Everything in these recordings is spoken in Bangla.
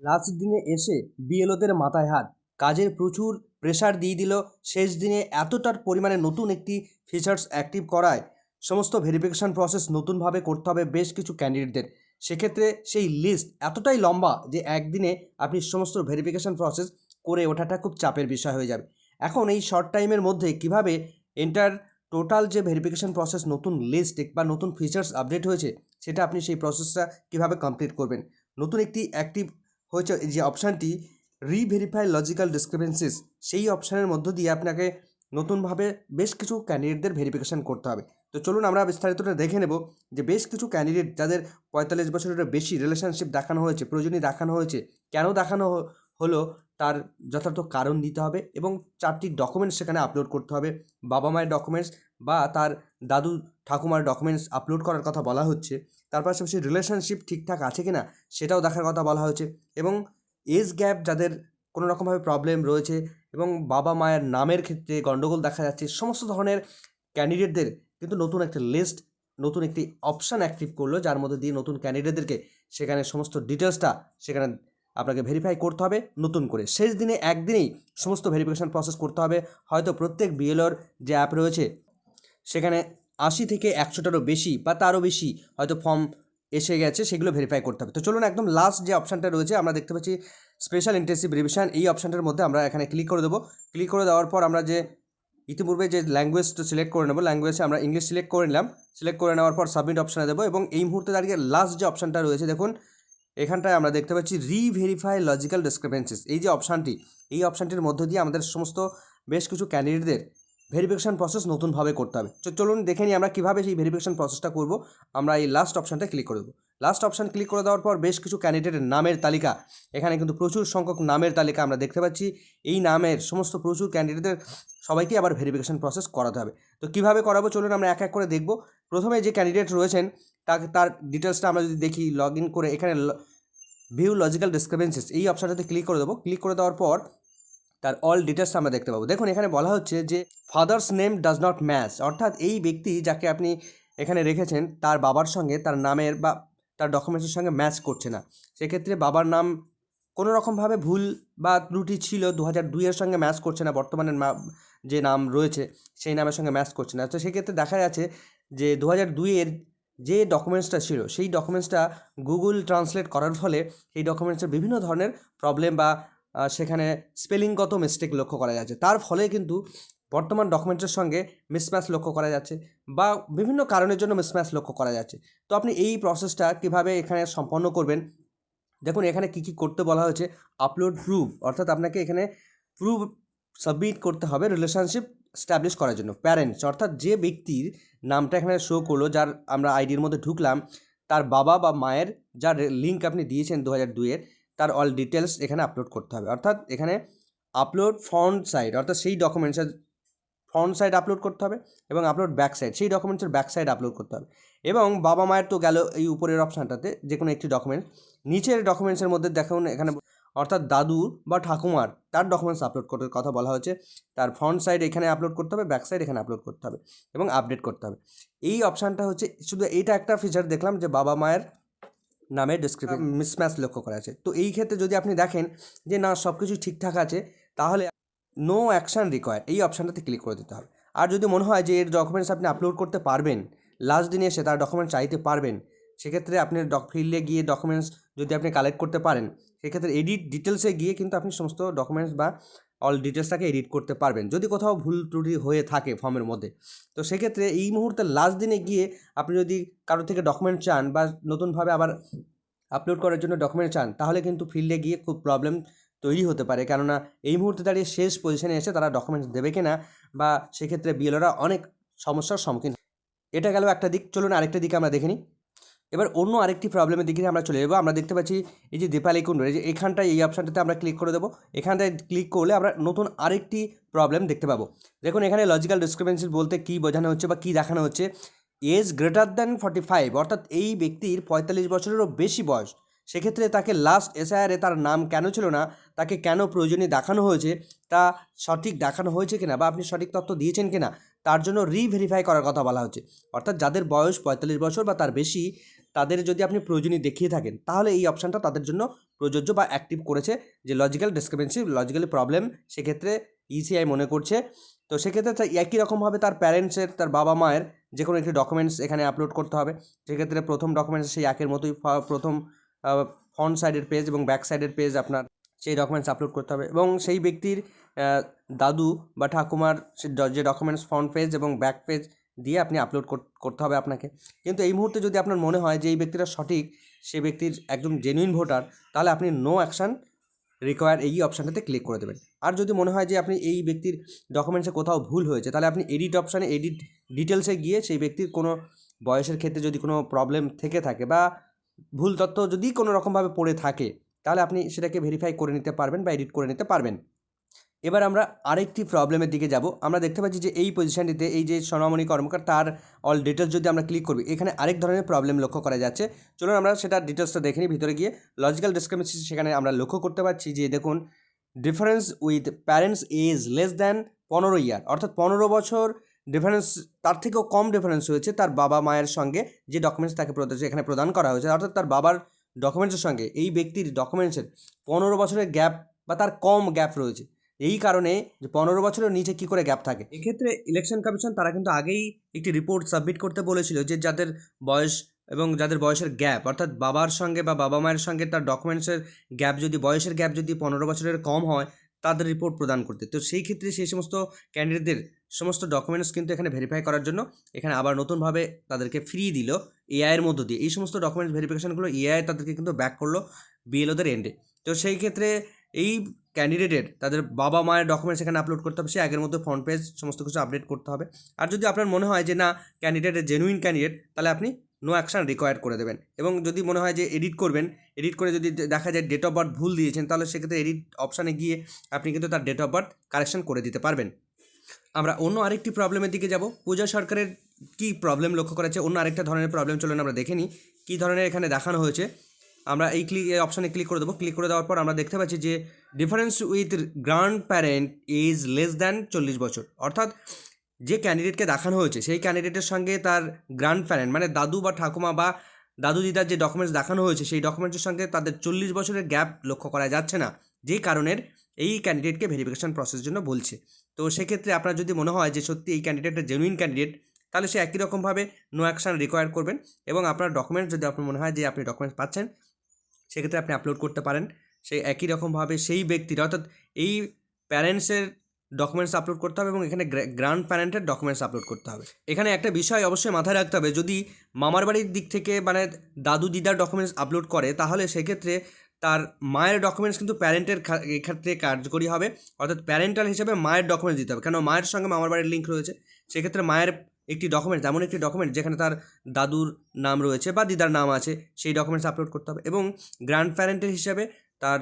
লাস্ট দিনে এসে বিএলওদের মাথায় হাত। কাজের প্রচুর প্রেশার দিয়ে দিল। শেষ দিনে এতটার পরিমাণে নতুন একটি ফিচার্স অ্যাক্টিভ করায়। সমস্ত ভেরিফিকেশান প্রসেস নতুনভাবে করতে হবে বেশ কিছু ক্যান্ডিডেটদের সেক্ষেত্রে সেই লিস্ট এতটাই লম্বা যে একদিনে আপনি সমস্ত ভেরিফিকেশান প্রসেস করে ওঠাটা খুব চাপের বিষয় হয়ে যাবে। এখন এই শর্ট টাইমের মধ্যে কীভাবে এন্টার টোটাল যে ভেরিফিকেশান প্রসেস নতুন লিস্ট বা নতুন ফিচার্স আপডেট হয়েছে, সেটা আপনি সেই প্রসেসটা কীভাবে কমপ্লিট করবেন? নতুন একটি অ্যাক্টিভ হয়েছে যে অপশানটি রিভেরিফাই লজিক্যাল ডিসক্রিপেন্সিস সেই অপশানের মধ্য দিয়ে আপনাকে নতুনভাবে বেশ কিছু ক্যান্ডিডেটদের ভেরিফিকেশান করতে হবে। তো চলুন আমরা বিস্তারিতটা দেখে নেব যে বেশ কিছু ক্যান্ডিডেট যাদের পঁয়তাল্লিশ বছরের বেশি রিলেশনশিপ দেখানো হয়েছে প্রয়োজনীয় দেখানো হয়েছে, কেন দেখানো হলো তার যথার্থ কারণ দিতে হবে এবং চারটি ডকুমেন্টস সেখানে আপলোড করতে হবে। বাবা মায়ের ডকুমেন্টস বা তার দাদু ঠাকুমার ডকুমেন্টস আপলোড করার কথা বলা হচ্ছে। তার পাশাপাশি রিলেশনশিপ ঠিকঠাক আছে কি না সেটাও দেখার কথা বলা হয়েছে এবং এজ গ্যাপ যাদের কোনো রকমভাবে প্রবলেম রয়েছে এবং বাবা মায়ের নামের ক্ষেত্রে গণ্ডগোল দেখা যাচ্ছে, সমস্ত ধরনের ক্যান্ডিডেটদের কিন্তু নতুন একটা লিস্ট নতুন একটি অপশান অ্যাক্টিভ করল, যার মধ্যে দিয়ে নতুন ক্যান্ডিডেটদেরকে সেখানে সমস্ত ডিটেলসটা সেখানে আপনাকে ভেরিফাই করতে হবে, নতুন করে। শেষ দিনে একদিনেই সমস্ত ভেরিফিকেশান প্রসেস করতে হবে। হয়তো প্রত্যেক বিএলওর যে অ্যাপ রয়েছে, সেখানে আশি থেকে একশোটারও বেশি বা তারও বেশি হয়তো ফর্ম এসে গেছে, সেগুলো ভেরিফাই করতে হবে। তো চলুন একদম লাস্ট যে অপশানটা রয়েছে, আমরা দেখতে পাচ্ছি স্পেশাল ইন্টেন্সিভ রিভিশন এই অপশানটার মধ্যে আমরা এখানে ক্লিক করে দেবো। ক্লিক করে দেওয়ার পর আমরা যে ইতিপূর্বে যে ল্যাঙ্গুয়েজটা সিলেক্ট করে নেব ল্যাঙ্গুয়েজে আমরা ইংলিশ সিলেক্ট করে নিলাম। সিলেক্ট করে নেওয়ার পর সাবমিট অপশানে দেবো এবং এই মুহূর্তে দাঁড়িয়ে লাস্ট যে অপশানটা রয়েছে, দেখুন, এখানটায় আমরা দেখতে পাচ্ছি রিভেরিফাই লজিক্যাল ডিসক্রিপেন্সিস এই যে অপশানটি এই অপশানটির মধ্য দিয়ে আমাদের সমস্ত বেশ কিছু ক্যান্ডিডেটদের ভেরিফিকেশান প্রসেস নতুনভাবে করতে হবে। তো চলুন দেখে নিই আমরা কীভাবে সেই ভেরিফিকেশান প্রসেসটা করব। আমরা এই লাস্ট অপশানটা ক্লিক করে দেবো। লাস্ট অপশান ক্লিক করে দেওয়ার পর বেশ কিছু ক্যান্ডিডেটের নামের তালিকা। এখানে কিন্তু প্রচুর সংখ্যক নামের তালিকা আমরা দেখতে পাচ্ছি। এই নামের সমস্ত প্রচুর ক্যান্ডিডেটদের সবাইকে আবার ভেরিফিকেশান প্রসেস করাতে হবে। তো কীভাবে করাবো চলুন আমরা এক এক করে দেখব। প্রথমে যে ক্যান্ডিডেট রয়েছেন, তাকে তার ডিটেলসটা আমরা যদি দেখি লগ করে এখানে ভিউ লজিক্যাল ডিসক্রিপেন্সিস এই অপশানটাতে ক্লিক করে দেবো। ক্লিক করে দেওয়ার পর তার অল ডিটেলস আমরা দেখতে পাবো। দেখুন, এখানে বলা হচ্ছে যে father's name does not match অর্থাৎ এই ব্যক্তি যাকে আপনি এখানে রেখেছেন, তার বাবার সঙ্গে তার নামের বা তার ডকুমেন্টসের সঙ্গে ম্যাচ করছে না। সেক্ষেত্রে বাবার নাম কোনো রকমভাবে ভুল বা ত্রুটি ছিল দু হাজার দুইয়ের সঙ্গে ম্যাচ করছে না বর্তমানের যে নাম রয়েছে, সেই নামের সঙ্গে ম্যাচ করছে না। তো সেক্ষেত্রে দেখা যাচ্ছে যে দু হাজার দুইয়ের যে ডকুমেন্টসটা ছিল, সেই ডকুমেন্টসটা গুগল ট্রান্সলেট করার ফলে, সেই ডকুমেন্টসের বিভিন্ন ধরনের প্রবলেম বা সেখানে স্পেলিংগত মিস্টেক লক্ষ্য করা যাচ্ছে। তার ফলে কিন্তু বর্তমান ডকুমেন্টসের সঙ্গে মিসম্যাচ লক্ষ্য করা যাচ্ছে বা বিভিন্ন কারণের জন্য মিসম্যাচ লক্ষ্য করা যাচ্ছে। তো আপনি এই প্রসেসটা কীভাবে এখানে সম্পন্ন করবেন? দেখুন, এখানে কী কী করতে বলা হয়েছে? আপলোড প্রুফ অর্থাৎ আপনাকে এখানে প্রুফ সাবমিট করতে হবে রিলেশনশিপ স্ট্যাবলিশ করার জন্য প্যারেন্টস অর্থাৎ যে ব্যক্তির নামটা এখানে শো করল, যার আমরা আইডির মধ্যে ঢুকলাম, তার বাবা বা মায়ের যার লিঙ্ক আপনি দিয়েছেন দু হাজার দুইয়ের তার অল ডিটেলস এখানে আপলোড করতে হবে। অর্থাৎ এখানে আপলোড ফ্রন্ট সাইড অর্থাৎ সেই ডকুমেন্টসের ফ্রন্ট সাইড আপলোড করতে হবে এবং আপলোড ব্যাক সাইড সেই ডকুমেন্টসের ব্যাক সাইড আপলোড করতে হবে। এবং বাবা মায়ের তো গেল এই উপরের অপশানটাতে যে কোনো একটি ডকুমেন্ট নিচের ডকুমেন্টসের মধ্যে দেখুন, এখানে অর্থাৎ দাদু বা ঠাকুমার, তার ডকুমেন্টস আপলোড করার কথা বলা হয়েছে, তার ফ্রন্ট সাইড এখানে আপলোড করতে হবে ব্যাক সাইড এখানে আপলোড করতে হবে এবং আপডেট করতে হবে। এই অপশানটা হচ্ছে, শুধু এইটা একটা ফিচার দেখলাম যে বাবা মায়ের নামে ডিসক্রিপশন মিসম্যাচ লক্ষ্য করা আছে। তো এই ক্ষেত্রে যদি আপনি দেখেন যে না সব কিছু ঠিকঠাক আছে তাহলে নো অ্যাকশান রিকোয়ার এই অপশানটাতে ক্লিক করে দিতে হবে। আর যদি মনে হয় যে এর ডকুমেন্টস আপনি আপলোড করতে পারবেন লাস্ট দিনে এসে তার ডকুমেন্ট চাইতে পারবেন সেক্ষেত্রে আপনি ডক ফিল্ডে গিয়ে ডকুমেন্টস যদি আপনি কালেক্ট করতে পারেন সেক্ষেত্রে এডিট ডিটেলসে গিয়ে কিন্তু আপনি সমস্ত ডকুমেন্টস বা অল ডিটেলসটাকে এডিট করতে পারবেন। যদি কোথাও ভুল ত্রুটি হয়ে থাকে ফর্মের মধ্যে। তো সেক্ষেত্রে এই মুহূর্তে লাস্ট দিনে গিয়ে আপনি যদি কারোর থেকে ডকুমেন্ট চান বা নতুনভাবে আবার আপলোড করার জন্য ডকুমেন্ট চান, তাহলে কিন্তু ফিল্ডে গিয়ে খুব প্রবলেম তৈরি হতে পারে। কেননা এই মুহূর্তে দাঁড়িয়ে শেষ পজিশনে এসে তারা ডকুমেন্টস দেবে কিনা বা সেক্ষেত্রে বিএলওরা অনেক সমস্যার সম্মুখীন। এটা গেল একটা দিক। চলুন আরেকটা দিকে আমরা দেখে নিই। এবার অন্য আরেকটি প্রবলেমের দিকে আমরা চলে যাব। আমরা দেখতে পাচ্ছি এই যে দীপালি কুণ্ড এই যে এখানটায় এই অপশানটাতে আমরা ক্লিক করে দেবো। এখানটায় ক্লিক করলে আমরা নতুন আরেকটি প্রবলেম দেখতে পাবো। দেখুন, এখানে লজিক্যাল ডিসক্রিপেন্সি বলতে কী বোঝানো হচ্ছে বা কী দেখানো হচ্ছে? Age greater than forty five অর্থাৎ এই ব্যক্তির পঁয়তাল্লিশ বছরেরও বেশি বয়স। সেক্ষেত্রে তাকে লাস্ট এসআইআরে তার নাম কেন ছিল না, তাকে কেন প্রয়োজনীয় দেখানো হয়েছে, তা সঠিক দেখানো হয়েছে কিনা বা আপনি সঠিক তথ্য দিয়েছেন কিনা তার জন্য রিভেরিফাই করার কথা বলা হচ্ছে। অর্থাৎ যাদের বয়স পঁয়তাল্লিশ বছর বা তার বেশি, তাদের যদি আপনি প্রয়োজনীয় দেখিয়ে থাকেন, তাহলে এই অপশানটা তাদের জন্য প্রযোজ্য বা অ্যাক্টিভ করেছে যে লজিক্যাল ডিসক্রিপেন্সি লজিক্যালি প্রবলেম সেক্ষেত্রে ইসিআই মনে করছে। তো সেক্ষেত্রে তার একই রকমভাবে তার প্যারেন্টসের তার বাবা মায়ের যে কোনো একটি ডকুমেন্টস এখানে আপলোড করতে হবে। সেক্ষেত্রে প্রথম ডকুমেন্টস সেই একের মতোই প্রথম ফ্রন্ট সাইডের পেজ এবং ব্যাক সাইডের পেজ আপনার সেই ডকুমেন্টস আপলোড করতে হবে। এবং সেই ব্যক্তির দাদু বা ঠাকুমার যে ডকুমেন্টস ফ্রন্ট পেজ এবং ব্যাক পেজ দিয়ে আপনি আপলোড করতে হবে আপনাকে। কিন্তু এই মুহূর্তে যদি আপনার মনে হয় যে এই ব্যক্তিটা সঠিক, সে ব্যক্তির একদম জেনুইন ভোটার তাহলে আপনি নো অ্যাকশান রিকোয়ার এই অপশানটাতে ক্লিক করে দেবেন। আর যদি মনে হয় যে আপনি এই ব্যক্তির ডকুমেন্টসে কোথাও ভুল হয়েছে, তাহলে আপনি এডিট অপশানে এডিট ডিটেলসে গিয়ে সেই ব্যক্তির কোনো বয়সের ক্ষেত্রে যদি কোনো প্রবলেম থেকে থাকে বা ভুল তথ্য যদি কোনো রকমভাবে পড়ে থাকে, তাহলে আপনি সেটাকে ভেরিফাই করে নিতে পারবেন বা এডিট করে নিতে পারবেন। এবার আমরা আরেকটি প্রবলেমের দিকে যাব। আমরা দেখতে পাচ্ছি যে এই পজিশনটিতে এই যে সোনামণি কর্মকার, তার অল ডিটেলস যদি আমরা ক্লিক করবি, এখানে আরেক ধরনের প্রবলেম লক্ষ্য করা যাচ্ছে। চলুন আমরা সেটা ডিটেলসটা দেখে নিই ভিতরে গিয়ে। লজিক্যাল ডিসক্রিপেন্সি সেখানে আমরা লক্ষ্য করতে পারছি যে দেখুন difference with parents age less than পনেরো ইয়ার অর্থাৎ পনেরো বছর ডিফারেন্স তার থেকেও কম ডিফারেন্স হয়েছে তার বাবা মায়ের সঙ্গে যে ডকুমেন্টস তাকে এখানে প্রদান করা হয়েছে। অর্থাৎ তার বাবার ডকুমেন্টসের সঙ্গে, এই ব্যক্তির ডকুমেন্টসের পনেরো বছরের গ্যাপ বা তার কম গ্যাপ রয়েছে। এই কারণে যে পনেরো বছরের নিচে কী করে গ্যাপ থাকে? এক্ষেত্রে ইলেকশন কমিশন তারা কিন্তু আগেই একটি রিপোর্ট সাবমিট করতে বলেছিল যে যাদের বয়স এবং যাদের বয়সের গ্যাপ অর্থাৎ বাবার সঙ্গে বা বাবা মায়ের সঙ্গে তার ডকুমেন্টসের গ্যাপ যদি, বয়সের গ্যাপ যদি পনেরো বছরের কম হয়, তাদের রিপোর্ট প্রদান করতে। তো সেই ক্ষেত্রে সেই সমস্ত ক্যান্ডিডেটদের সমস্ত ডকুমেন্টস কিন্তু এখানে ভেরিফাই করার জন্য এখানে আবার নতুনভাবে তাদেরকে ফিরিয়ে দিল এআইয়ের মধ্য দিয়ে। এই সমস্ত ডকুমেন্টস ভেরিফিকেশনগুলো এআই তাদেরকে কিন্তু ব্যাক করল বিএলওদের এন্ডে তো সেই ক্ষেত্রে এই ক্যান্ডিডেটের তাদের বাবা মায়ের ডকুমেন্টস এখানে আপলোড করতে হবে, সে আগের মধ্যে ফ্রন্ট পেজ সমস্ত কিছু আপডেট করতে হবে। আর যদি আপনার মনে হয় যে না ক্যান্ডিডেটের জেনুইন ক্যান্ডিডেট তাহলে আপনি নো অ্যাকশন রিকোয়ার্ড করে দেবেন। এবং যদি মনে হয় যে এডিট করবেন এডিট করে যদি দেখা যায় ডেট অফ বার্থ ভুল দিয়েছেন, তাহলে সেক্ষেত্রে এডিট অপশানে গিয়ে আপনি কিন্তু তার ডেট অফ বার্থ কারেকশন করে দিতে পারবেন। আমরা অন্য আরেকটি প্রবলেমের দিকে যাব। পূজা সরকারের কী প্রবলেম লক্ষ্য করেছে? অন্য আরেকটা ধরনের প্রবলেম চলুন আমরা দেখে নিই। কী ধরনের এখানে দেখানো হয়েছে? আমরা এই ক্লিক অপশানে ক্লিক করে দেবো। ক্লিক করে দেওয়ার পর আমরা দেখতে পাচ্ছি যে difference with grandparent is less than চল্লিশ বছর। অর্থাৎ যে ক্যান্ডিডেটকে দেখানো হয়েছে, সেই ক্যান্ডিডেটের সঙ্গে তার গ্র্যান্ড প্যারেন্ট মানে দাদু বা ঠাকুমা বা দাদু দিদার যে ডকুমেন্টস দেখানো হয়েছে, সেই ডকুমেন্টসের সঙ্গে তাদের চল্লিশ বছরের গ্যাপ লক্ষ্য করা যাচ্ছে না। যেই কারণের এই ক্যান্ডিডেটকে ভেরিফিকেশান প্রসেসের জন্য বলছে। তো সেক্ষেত্রে আপনার যদি মনে হয় যে সত্যি এই ক্যান্ডিডেটটা জেনুইন ক্যান্ডিডেট তাহলে সে একই রকমভাবে নো অ্যাকশন রিকোয়ার করবেন এবং আপনার ডকুমেন্টস যদি আপনার মনে হয় যে আপনি ডকুমেন্টস পাচ্ছেন সেক্ষেত্রে আপনি আপলোড করতে পারেন। সেই একই রকমভাবে সেই ব্যক্তির, অর্থাৎ এই প্যারেন্টসের ডকুমেন্টস আপলোড করতে হবে এবং এখানে গ্র্যান্ড প্যারেন্টের ডকুমেন্টস আপলোড করতে হবে। এখানে একটা বিষয় অবশ্যই মাথায় রাখতে হবে, যদি মামার বাড়ির দিক থেকে মানে দাদু, দিদার ডকুমেন্টস আপলোড করে, তাহলে সেক্ষেত্রে তার মায়ের ডকুমেন্টস কিন্তু প্যারেন্টের ক্ষেত্রে কার্যকরী হবে। অর্থাৎ প্যারেন্টাল হিসেবে মায়ের ডকুমেন্টস দিতে হবে। কেন? মায়ের সঙ্গে মামার বাড়ির লিঙ্ক রয়েছে। সেক্ষেত্রে মায়ের একটি ডকুমেন্টস এমন একটি ডকুমেন্ট যেখানে তার দাদুর নাম রয়েছে বা দিদার নাম আছে, সেই ডকুমেন্টস আপলোড করতে হবে এবং গ্র্যান্ড প্যারেন্টের হিসাবে তার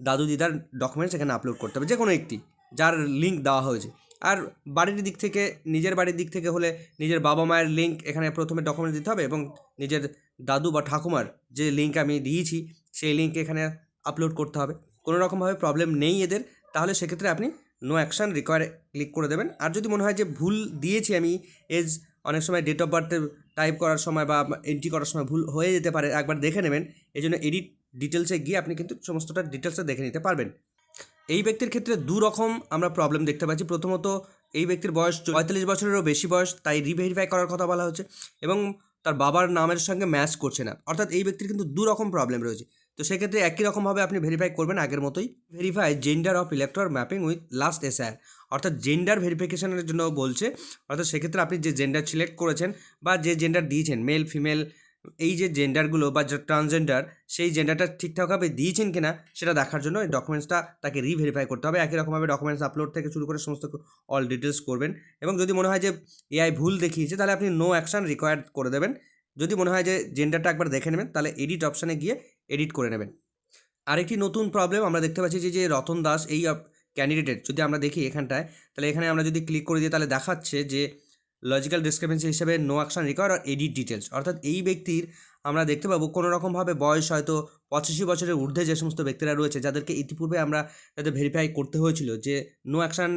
দাদু দিদার ডকুমেন্টস এখানে আপলোড করতে হবে যে কোনো একটি, যার লিঙ্ক দেওয়া হয়েছে। আর বাড়ির দিক থেকে, নিজের বাড়ির দিক থেকে হলে নিজের বাবা মায়ের লিঙ্ক এখানে প্রথমে ডকুমেন্ট দিতে হবে এবং নিজের দাদু বা ঠাকুমার যে লিঙ্ক আমি দিয়েছি, সেই লিঙ্ক এখানে আপলোড করতে হবে। কোনো রকমভাবে প্রবলেম নেই এদের, তাহলে সেক্ষেত্রে আপনি নো অ্যাকশান রিকোয়ার ক্লিক করে দেবেন। আর যদি মনে হয় যে ভুল দিয়েছি আমি, এজ অনেক সময় ডেট অফ বার্থে টাইপ করার সময় বা এন্ট্রি করার সময় ভুল হয়ে যেতে পারে, একবার দেখে নেবেন। এই জন্য এডিট ডিটেলসে গিয়ে আপনি কিন্তু সমস্তটা ডিটেলসে দেখে নিতে পারবেন। এই ব্যক্তির ক্ষেত্রে দু রকম আমরা প্রবলেম দেখতে পাচ্ছি। প্রথমত, এই ব্যক্তির বয়স পঁয়তাল্লিশ বছরেরও বেশি বয়স, তাই রিভেরিফাই করার কথা বলা হচ্ছে। এবং তার বাবার নামের সঙ্গে ম্যাচ করছে না। অর্থাৎ এই ব্যক্তির কিন্তু দু রকম প্রবলেম রয়েছে। তো সেক্ষেত্রে একই রকমভাবে আপনি ভেরিফাই করবেন আগের মতোই। Verify gender of elector mapping with last SR অর্থাৎ জেন্ডার ভেরিফিকেশনের জন্য বলছে, অর্থাৎ সেক্ষেত্রে আপনি যে জেন্ডার সিলেক্ট করেছেন বা যে জেন্ডার দিয়েছেন মেল ফিমেল এই যে জেন্ডারগুলো বা ট্রান্সজেন্ডার সেই জেন্ডারটা ঠিকঠাকভাবে দিয়েছেন কিনা, সেটা দেখার জন্য এই ডকুমেন্টসটা তাকে রিভেরিফাই করতে হবে। একই রকমভাবে ডকুমেন্টস আপলোড থেকে শুরু করে সমস্ত অল ডিটেলস করবেন। এবং যদি মনে হয় যে এআই ভুল দেখিয়েছে, তাহলে আপনি নো অ্যাকশন রিকোয়ার্ড করে দেবেন। যদি মনে হয় যে জেন্ডারটা একবার দেখে নেবেন, তাহলে এডিট অপশানে গিয়ে এডিট করে নেবেন। আরেকটি নতুন প্রবলেম আমরা দেখতে পাচ্ছি যে যে রতন দাস এই ক্যান্ডিডেটের যদি আমরা দেখি এখানটায়, তাহলে এখানে আমরা যদি ক্লিক করে দিই তাহলে দেখাচ্ছে যে লজিক্যাল ডিসক্রিপেন্সি হিসেবে নো অ্যাকশন রিকোয়ার আর এডিট ডিটেলস অর্থাৎ এই ব্যক্তির আমরা দেখতে পাবো কোনো রকমভাবে বয়স হয়তো পঁচাশি বছরের ঊর্ধ্বে যে সমস্ত ব্যক্তিরা রয়েছে, যাদেরকে ইতিপূর্বে আমরা যাদের ভেরিফাই করতে হয়েছিল যে নো অ্যাকশন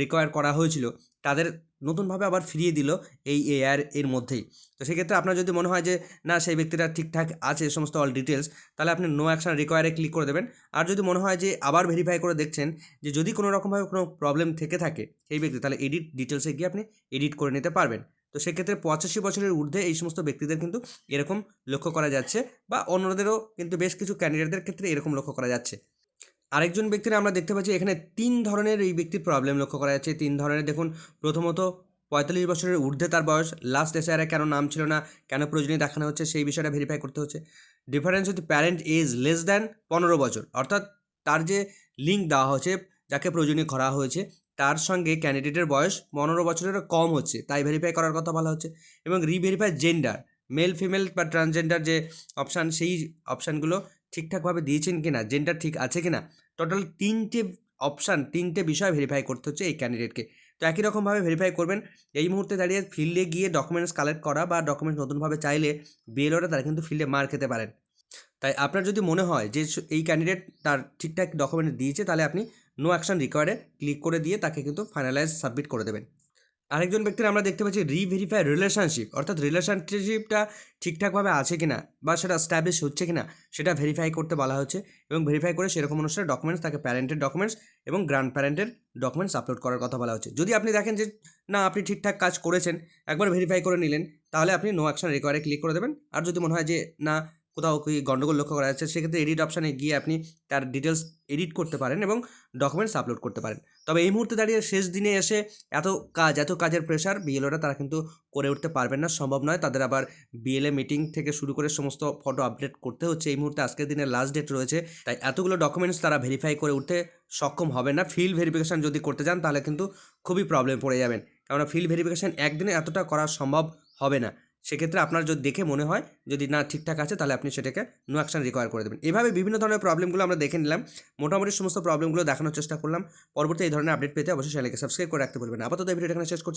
রিকোয়ার করা হয়েছিল, তাদের নতুনভাবে আবার ফিরিয়ে দিল এই এআর এর মধ্যেই। তো সেক্ষেত্রে আপনার যদি মনে হয় যে, না, সেই ব্যক্তিটা ঠিকঠাক আছে সমস্ত অল ডিটেলস তাহলে আপনি নো অ্যাকশন রিকোয়ারে ক্লিক করে দেবেন। আর যদি মনে হয় যে, আবার ভেরিফাই করে দেখছেন যে, যদি কোনো রকমভাবে কোনো প্রবলেম থেকে থাকে সেই ব্যক্তি, তাহলে এডিট ডিটেলসে গিয়ে আপনি এডিট করে নিতে পারবেন। তো সেক্ষেত্রে পঁচাশি বছরের ঊর্ধ্বে এই সমস্ত ব্যক্তিদের কিন্তু এরকম লক্ষ্য করা যাচ্ছে বা অন্যদেরও কিন্তু বেশ কিছু ক্যান্ডিডেটদের ক্ষেত্রে এরকম লক্ষ্য করা যাচ্ছে। আরেকজন ব্যক্তির আমরা দেখতে পাচ্ছি, এখানে তিন ধরনের এই ব্যক্তির প্রবলেম লক্ষ্য করা যাচ্ছে। তিন ধরনের, দেখুন, প্রথমত, পঁয়তাল্লিশ বছরের ঊর্ধ্বে তার বয়স লাস্ট এসআরে কেন নাম ছিল না, কেন প্রয়োজনীয় দেখানো হচ্ছে, সেই বিষয়টা ভেরিফাই করতে হচ্ছে। Difference with parent age less than পনেরো বছর, অর্থাৎ তার যে লিঙ্ক দেওয়া হয়েছে, যাকে প্রয়োজনীয় করা হয়েছে, তার সঙ্গে ক্যান্ডিডেটের বয়স পনেরো বছরেরও কম হচ্ছে, তাই ভেরিফাই করার কথা বলা হচ্ছে। এবং রিভেরিফাই জেন্ডার মেল ফিমেল বা ট্রান্সজেন্ডার যে অপশান সেই অপশানগুলো ঠিকঠাকভাবে দিয়েছেন কি না জেন্ডার ঠিক আছে কি না টোটাল তিনটে অপশান তিনটে বিষয় ভেরিফাই করতে হচ্ছে এই ক্যান্ডিডেটকে তো একই রকমভাবে ভেরিফাই করবেন, এই মুহূর্তে দাঁড়িয়ে ফিল্ডে গিয়ে ডকুমেন্টস কালেক্ট করা বা ডকুমেন্টস নতুনভাবে চাইলে বিএলওরা তারা কিন্তু ফিল্ডে মার খেতে পারেন। তাই আপনার যদি মনে হয় যে এই ক্যান্ডিডেট তার ঠিকঠাক ডকুমেন্ট দিয়েছে, তাহলে আপনি নো অ্যাকশন রিকোয়ার্ডে ক্লিক করে দিয়ে তাকে কিন্তু ফাইনালাইজ সাবমিট করে দেবেন। আরেকজন ব্যক্তির আমরা দেখতে পাচ্ছি রিভেরিফাই রিলেশনশিপ অর্থাৎ রিলেশনশিপটা ঠিকঠাকভাবে আছে কিনা বা সেটা স্ট্যাবলিশ হচ্ছে কিনা, সেটা ভেরিফাই করতে বলা হচ্ছে এবং ভেরিফাই করে সেরকম অনুসারে ডকুমেন্টস তাকে প্যারেন্টের ডকুমেন্টস এবং গ্র্যান্ড প্যারেন্টের ডকুমেন্টস আপলোড করার কথা বলা হচ্ছে। যদি আপনি দেখেন যে না, আপনি ঠিকঠাক কাজ করেছেন, একবার ভেরিফাই করে নিলেন, তাহলে আপনি নো অ্যাকশন রিকোয়ারে ক্লিক করে দেবেন। আর যদি মনে হয় যে না কোথাও কি গন্ডগোল লক্ষ্য করা যাচ্ছে, সেক্ষেত্রে এডিট অপশানে গিয়ে আপনি তার ডিটেলস এডিট করতে পারেন এবং ডকুমেন্টস আপলোড করতে পারেন। তবে এই মুহূর্তে দাঁড়িয়ে শেষ দিনে এসে এত কাজ, এত কাজের প্রেশার বিএলওরা তারা কিন্তু করে উঠতে পারবেন না, সম্ভব নয়। তাদের আবার বিএলএ মিটিং থেকে শুরু করে সমস্ত ফটো আপডেট করতে হচ্ছে। এই মুহূর্তে আজকের দিনের লাস্ট ডেট রয়েছে, তাই এতগুলো ডকুমেন্টস তারা ভেরিফাই করে উঠতে সক্ষম হবে না। ফিল্ড ভেরিফিকেশান যদি করতে যান, তাহলে কিন্তু খুবই প্রবলেম পড়ে যাবেন। কেননা ফিল্ড ভেরিফিকেশান একদিনে এতটা করা সম্ভব হবে না। সেক্ষেত্রে আপনার যদি দেখে মনে হয় যদি না ঠিকঠাক আছে, তাহলে আপনি সেটাকে নো অ্যাকশান রিকোয়ার করে দেবেন। এভাবে বিভিন্ন ধরনের প্রবলেমগুলো আমরা দেখে নিলাম। মোটামুটি সমস্ত প্রবলেমগুলো দেখানোর চেষ্টা করলাম। পরবর্তী এই ধরনের আপডেট পেতে অবশ্যই চ্যানেলকে সাবস্ক্রাইব করে রাখতে বলবেন আপাতত এই ভিডিওটা এখানে শেষ করছি।